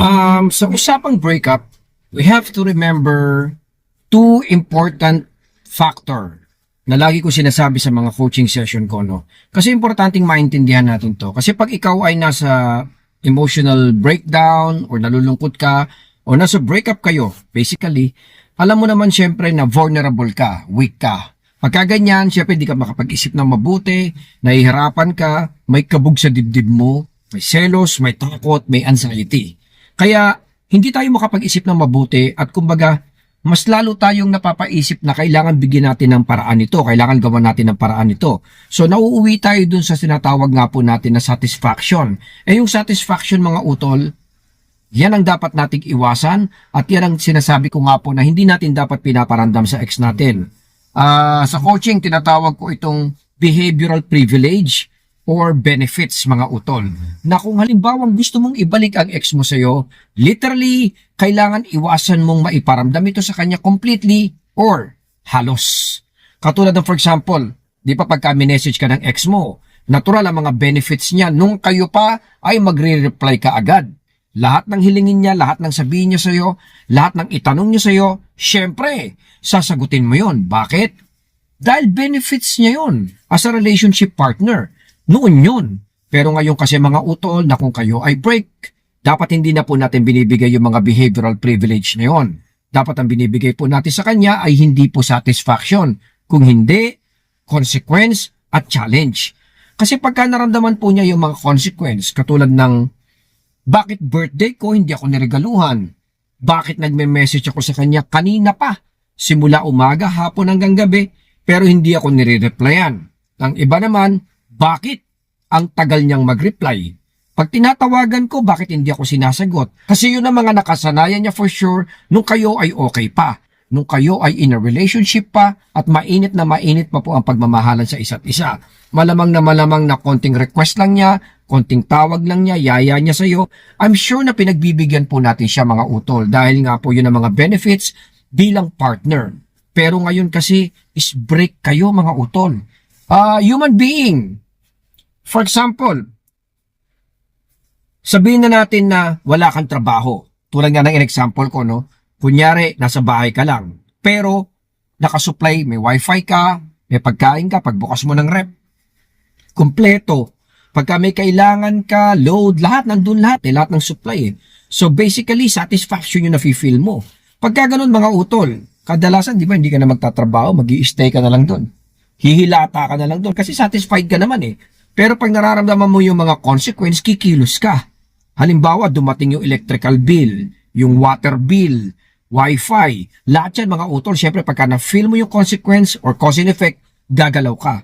Um, sa usapang breakup, we have to remember two important factor na lagi ko sinasabi sa mga coaching session ko, no? Kasi importanteng maintindihan natin to. Kasi pag ikaw ay nasa emotional breakdown or nalulungkot ka o nasa breakup kayo, basically, alam mo naman syempre na vulnerable ka, weak ka. Pagka ganyan, syempre di ka makapag-isip ng mabuti, nahihirapan ka, may kabog sa dibdib mo, may selos, may takot, may anxiety. Kaya hindi tayo makapag-isip ng mabuti at kumbaga mas lalo tayong napapaisip na kailangan bigyan natin ng paraan nito, kailangan gawan natin ng paraan nito. So nauuwi tayo dun sa sinatawag nga po natin na satisfaction. Eh yung satisfaction mga utol, yan ang dapat nating iwasan at yan ang sinasabi ko nga po na hindi natin dapat pinaparandam sa ex natin. Ah, sa coaching, tinatawag ko itong behavioral privilege or benefits mga utol. Na kung halimbawa gusto mong ibalik ang ex mo sa'yo, literally, kailangan iwasan mong maiparamdam ito sa kanya completely or halos. Katulad ng for example, di pa pagka message ka ng ex mo, natural ang mga benefits niya nung kayo pa ay magre-reply ka agad. Lahat ng hilingin niya, lahat ng sabihin niya sa'yo, lahat ng itanong niya sa'yo, syempre, sasagutin mo yon. Bakit? Dahil benefits niya yon as a relationship partner. Noon yun. Pero ngayon kasi mga utol na kung kayo ay break, dapat hindi na po natin binibigay yung mga behavioral privilege na yon. Dapat ang binibigay po natin sa kanya ay hindi po satisfaction. Kung hindi, consequence at challenge. Kasi pagka naramdaman po niya yung mga consequence, katulad ng bakit birthday ko hindi ako niregaluhan? Bakit nagme-message ako sa kanya kanina pa? Simula umaga, hapon hanggang gabi, pero hindi ako nire-replyan. Ang iba naman, bakit ang tagal niyang mag-reply? Pag tinatawagan ko, bakit hindi ako sinasagot? Kasi yun ang mga nakasanayan niya for sure nung kayo ay okay pa. Nung kayo ay in a relationship pa at mainit na mainit pa po ang pagmamahalan sa isa't isa. Malamang na malamang na konting request lang niya, konting tawag lang niya, yaya niya sa'yo. I'm sure na pinagbibigyan po natin siya mga utol dahil nga po yun ang mga benefits bilang partner. Pero ngayon kasi is break kayo mga utol. Ah, human being. For example, sabihin na natin na wala kang trabaho. Tulad nga ng in-example ko, no? Kunyari, nasa bahay ka lang. Pero, nakasupply, may wifi ka, may pagkain ka, pagbukas mo ng rep. Kompleto. Pagka may kailangan ka, load, lahat, nandun lahat, eh, lahat ng supply eh. So basically, satisfaction yung nafe-feel mo. Pagka ganun mga utol, kadalasan, di ba, hindi ka na magtatrabaho, mag stay ka na lang doon. Hihilata ka na lang doon kasi satisfied ka naman eh. Pero pag nararamdaman mo yung mga consequence, kikilos ka. Halimbawa, dumating yung electrical bill, yung water bill, wifi, lahat yan mga utol. Siyempre, pagka na-feel mo yung consequence or cause and effect, gagalaw ka.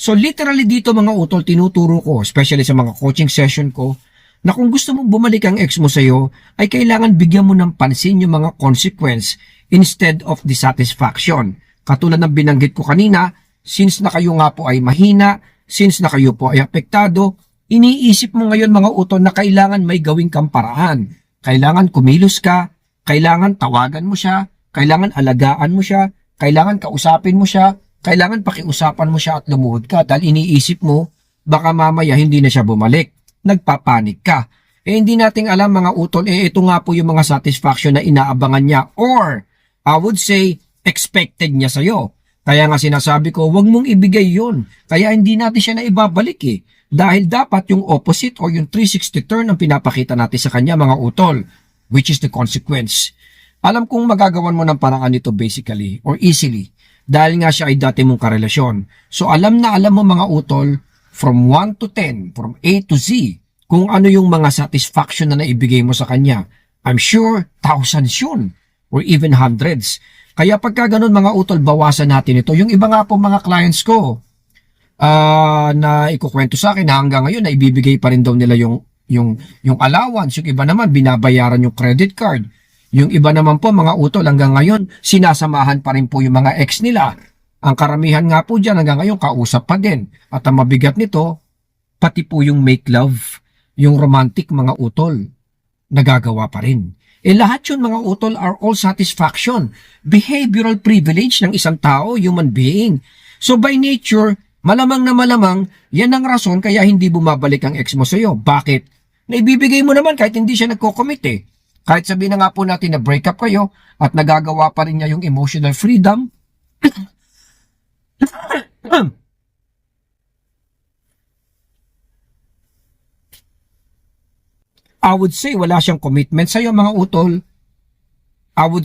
So literally dito mga utol, tinuturo ko, especially sa mga coaching session ko, na kung gusto mong bumalik ang ex mo sa'yo, ay kailangan bigyan mo ng pansin yung mga consequence instead of dissatisfaction. Katulad ng binanggit ko kanina, since na kayo nga po ay mahina, since na kayo po ay apektado, iniisip mo ngayon mga utol na kailangan may gawing kang paraan. Kailangan kumilos ka, kailangan tawagan mo siya, kailangan alagaan mo siya, kailangan kausapin mo siya, kailangan pakiusapan mo siya at lumuhod ka dahil iniisip mo, baka mamaya hindi na siya bumalik. Nagpapanik ka. Eh hindi nating alam mga utol, eh ito nga po yung mga satisfaction na inaabangan niya or I would say expected niya sa'yo. Kaya nga sinasabi ko, wag mong ibigay yon. Kaya hindi natin siya na ibabalik eh. Dahil dapat yung opposite or yung 360 turn ang pinapakita natin sa kanya mga utol, which is the consequence. Alam kong magagawan mo ng paraan nito basically or easily dahil nga siya ay dati mong karelasyon. So alam na alam mo mga utol from 1 to 10, from A to Z, kung ano yung mga satisfaction na naibigay mo sa kanya. I'm sure thousands yun or even hundreds. Kaya pagka ganun mga utol, bawasan natin ito. Yung iba nga po mga clients ko, ah na ikukwento sa akin hanggang ngayon na ibibigay pa rin daw nila yung yung yung allowance, yung iba naman binabayaran yung credit card. Yung iba naman po mga utol hanggang ngayon sinasamahan pa rin po yung mga ex nila. Ang karamihan nga po dyan hanggang ngayon kausap pa din. At ang mabigat nito, pati po yung make love, yung romantic mga utol, nagagawa pa rin. Eh lahat yun mga utol are all satisfaction. Behavioral privilege ng isang tao, human being. So by nature, malamang na malamang, yan ang rason kaya hindi bumabalik ang ex mo sa'yo. Bakit? Naibibigay mo naman kahit hindi siya nagko-commit eh. Kahit sabihin na nga po natin na break up kayo at nagagawa pa rin niya yung emotional freedom, I would say wala siyang commitment sa iyo mga utol. I would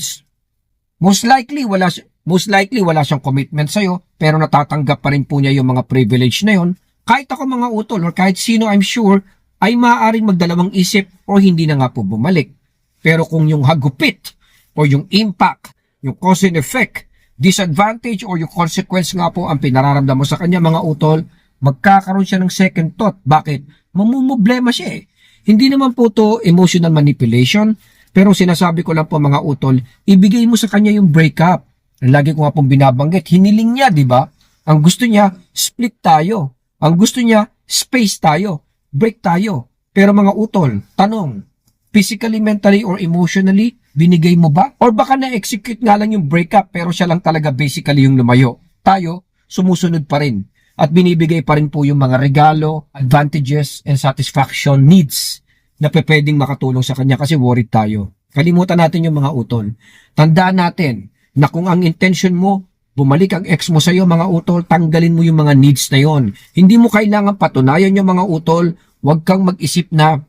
most likely wala most likely wala siyang commitment sa iyo pero natatanggap pa rin po niya yung mga privilege na yon. Kahit ako mga utol or kahit sino I'm sure ay maaaring magdalawang isip o hindi na nga po bumalik. Pero kung yung hagupit o yung impact, yung cause and effect, disadvantage o yung consequence nga po ang pinararamdam mo sa kanya mga utol, magkakaroon siya ng second thought. Bakit? Mamumblema siya eh. Hindi naman po to emotional manipulation, pero sinasabi ko lang po mga utol, ibigay mo sa kanya yung breakup. Lagi ko nga pong binabanggit, hiniling niya, di ba? Ang gusto niya, split tayo. Ang gusto niya, space tayo. Break tayo. Pero mga utol, tanong, physically, mentally, or emotionally, binigay mo ba? Or baka na-execute nga lang yung breakup pero siya lang talaga basically yung lumayo. Tayo, sumusunod pa rin. At binibigay pa rin po yung mga regalo, advantages, and satisfaction needs na pwedeng makatulong sa kanya kasi worried tayo. Kalimutan natin yung mga utol. Tandaan natin na kung ang intention mo, bumalik ang ex mo sa iyo mga utol, tanggalin mo yung mga needs na yon. Hindi mo kailangan patunayan yung mga utol, huwag kang mag-isip na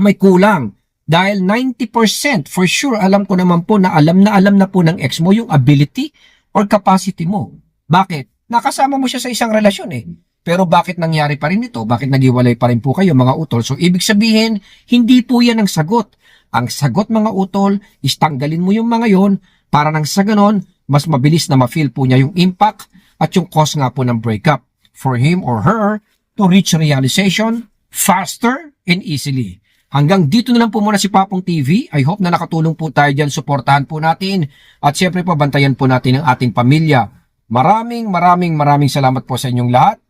may kulang. Dahil 90% for sure alam ko naman po na alam na alam na po ng ex mo yung ability or capacity mo. Bakit? Nakasama mo siya sa isang relasyon eh. Pero bakit nangyari pa rin ito? Bakit nagiwalay pa rin po kayo mga utol? So ibig sabihin, hindi po yan ang sagot. Ang sagot mga utol is tanggalin mo yung mga yon para nang sa ganon, mas mabilis na ma-feel po niya yung impact at yung cause nga po ng breakup for him or her to reach realization faster and easily. Hanggang dito na lang po muna si Papong TV. I hope na nakatulong po tayo dyan. Suportahan po natin. At syempre po, bantayan po natin ang ating pamilya. Maraming, maraming, maraming salamat po sa inyong lahat.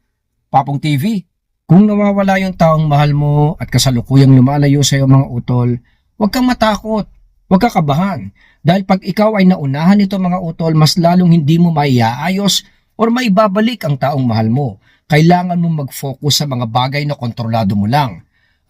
Papong TV. Kung nawawala yung taong mahal mo at kasalukuyang lumalayo sa iyo mga utol, huwag kang matakot. Huwag ka kabahan. Dahil pag ikaw ay naunahan nito mga utol, mas lalong hindi mo maiaayos or maibabalik ang taong mahal mo. Kailangan mo mag-focus sa mga bagay na kontrolado mo lang.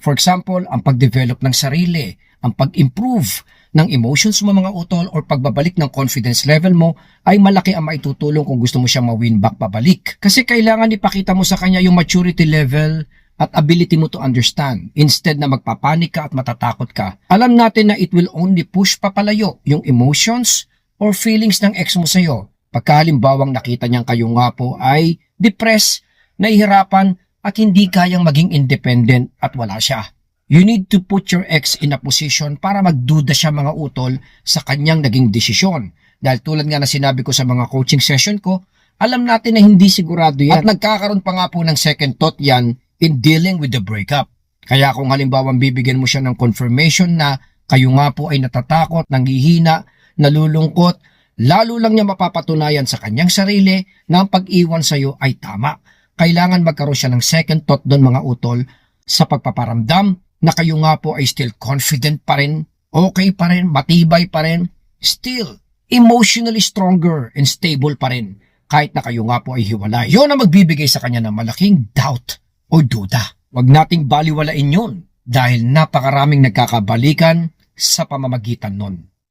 For example, ang pag-develop ng sarili, ang pag-improve ng emotions mo mga utol or pagbabalik ng confidence level mo ay malaki ang maitutulong kung gusto mo siyang ma-win back pabalik. Kasi kailangan ipakita mo sa kanya yung maturity level at ability mo to understand instead na magpapanik ka at matatakot ka. Alam natin na it will only push papalayo yung emotions or feelings ng ex mo sa'yo. Pagka halimbawang nakita niyang kayo nga po ay depressed, nahihirapan at hindi kayang maging independent at wala siya. You need to put your ex in a position para magduda siya mga utol sa kanyang naging desisyon. Dahil tulad nga na sinabi ko sa mga coaching session ko, alam natin na hindi sigurado yan. At nagkakaroon pa nga po ng second thought yan in dealing with the breakup. Kaya kung halimbawa bibigyan mo siya ng confirmation na kayo nga po ay natatakot, nanghihina, nalulungkot, lalo lang niya mapapatunayan sa kanyang sarili na ang pag-iwan sa iyo ay tama. Kailangan magkaroon siya ng second thought doon mga utol sa pagpaparamdam na kayo nga po ay still confident pa rin, okay pa rin, matibay pa rin, still emotionally stronger and stable pa rin kahit na kayo nga po ay hiwalay. Yun ang magbibigay sa kanya ng malaking doubt o duda. Huwag nating baliwalain yun dahil napakaraming nagkakabalikan sa pamamagitan nun.